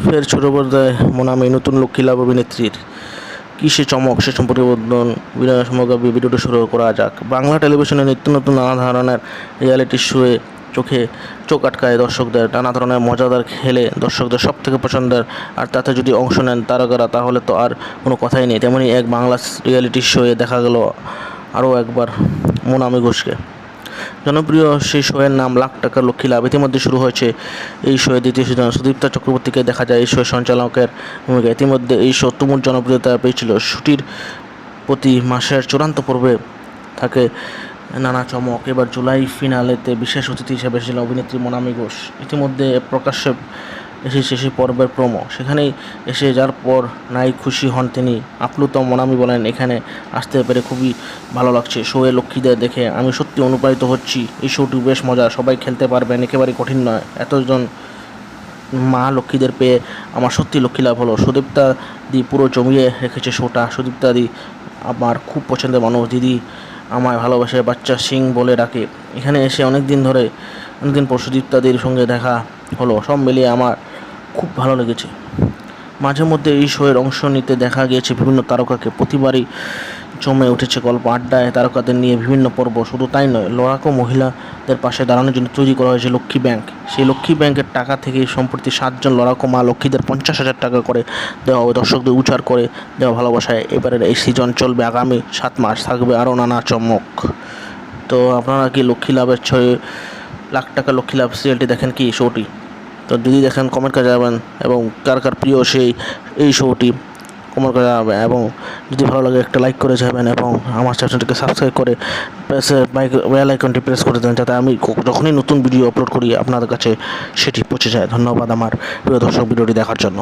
ফের ছোট পর্দায় মনামে নতুন লক্ষ্মী লাভ অভিনেত্রীর। কী সে চমক, সে সম্পর্কে বর্ণন বিনয় সমগ্র ভিডিওটি শুরু করা যাক। বাংলা টেলিভিশনে নিত্য নতুন নানা ধরনের রিয়ালিটি শোয়ে চোখে চোখ আটকায় দর্শকদের, নানা ধরনের মজাদার খেলে দর্শকদের সব থেকে পছন্দের। আর তাতে যদি অংশ নেন তারকারা, তাহলে তো আর কোনো কথাই নেই। তেমনি এক বাংলা রিয়ালিটি শোয়ে দেখা গেল আরও একবার মোনামি ঘোষকে। জনপ্রিয় সেই শোয়ের নাম লাখ টাকার লক্ষ্মী লাভ ইতিমধ্যে শুরু হয়েছে। এই শোয়ে দ্বিতীয় সিজন সুদীপ্তা চক্রবর্তীকে দেখা যায়, এই শোয়ের সঞ্চালকের ভূমিকা। ইতিমধ্যে এই শো তুমুল জনপ্রিয়তা পেয়েছিল। শুটির প্রতি মাসের চূড়ান্ত পর্বে থাকে নানা চমক। এবার জুলাই ফিনালেতে বিশেষ অতিথি হিসেবে এসেছিলেন অভিনেত্রী মনামি ঘোষ। ইতিমধ্যে প্রকাশ্যে এসেছে শেষে পর্বের প্রোমো। সেখানেই এসে যার পর নাই খুশি হন তিনি। আপ্লুত মনামি বলেন, এখানে আসতে পেরে খুবই ভালো লাগছে। শোয়ে লক্ষ্মীদের দেখে আমি সত্যি অনুপ্রাণিত হচ্ছি। এই শোটি বেশ মজা সবাই খেলতে পারবেন একেবারে কঠিন নয়। এতজন মা লক্ষ্মীদের পেয়ে আমার সত্যি লক্ষ্মী লাভ হলো। সুদীপ্তা দি পুরো জমিয়ে রেখেছে শোটা। সুদীপ্তা দি আমার খুব পছন্দের মানুষ। দিদি আমায় ভালোবাসে, বাচ্চা সিং বলে ডাকে। এখানে এসে অনেক দিন ধরে, অনেকদিন পর সুদীপ্তাদির সঙ্গে দেখা হলো। সব মিলিয়ে আমার খুব ভালো লেগেছে। মাঝে মধ্যে এই শোয়ের অংশ নিতে দেখা গিয়েছে বিভিন্ন তারকাকে। প্রতিবারই জমে উঠেছে গল্প, আড্ডায় তারকাদের নিয়ে বিভিন্ন পর্ব। শুধু তাই নয়, লড়াকু মহিলাদের পাশে দাঁড়ানোর জন্য তৈরি করা হয়েছে লক্ষ্মী ব্যাংক। সেই লক্ষ্মী ব্যাংকের টাকা থেকেই সম্প্রতি সাতজন লড়াকু মা লক্ষ্মীদের পঞ্চাশ হাজার টাকা করে দেওয়া হবে। দর্শকদের উচার করে দেওয়া ভালোবাসায় এবারের এই সিজন চলবে আগামী সাত মাস, থাকবে আরও নানা চমক। তো আপনারা কি লক্ষ্মী লাভের ছয় লাখ টাকা লক্ষ্মী লাভ সিরিয়ালটি দেখেন কি শোটি তো যদি দেখেন কমেন্ট করে জানাবেন, এবং কার কার প্রিয় সেই, এই শোটি কমেন্ট করে জানাবেন, এবং যদি ভালো লাগে একটা লাইক করে যাবেন, এবং আমার চ্যানেলটিকে সাবস্ক্রাইব করে প্রেসে বেল আইকনটি প্রেস করে দেন যাতে আমি যখনই নতুন ভিডিও আপলোড করি, আপনাদের কাছে সেটি পৌঁছে যায়। ধন্যবাদ আমার প্রিয় দর্শক, ভিডিওটি দেখার জন্য।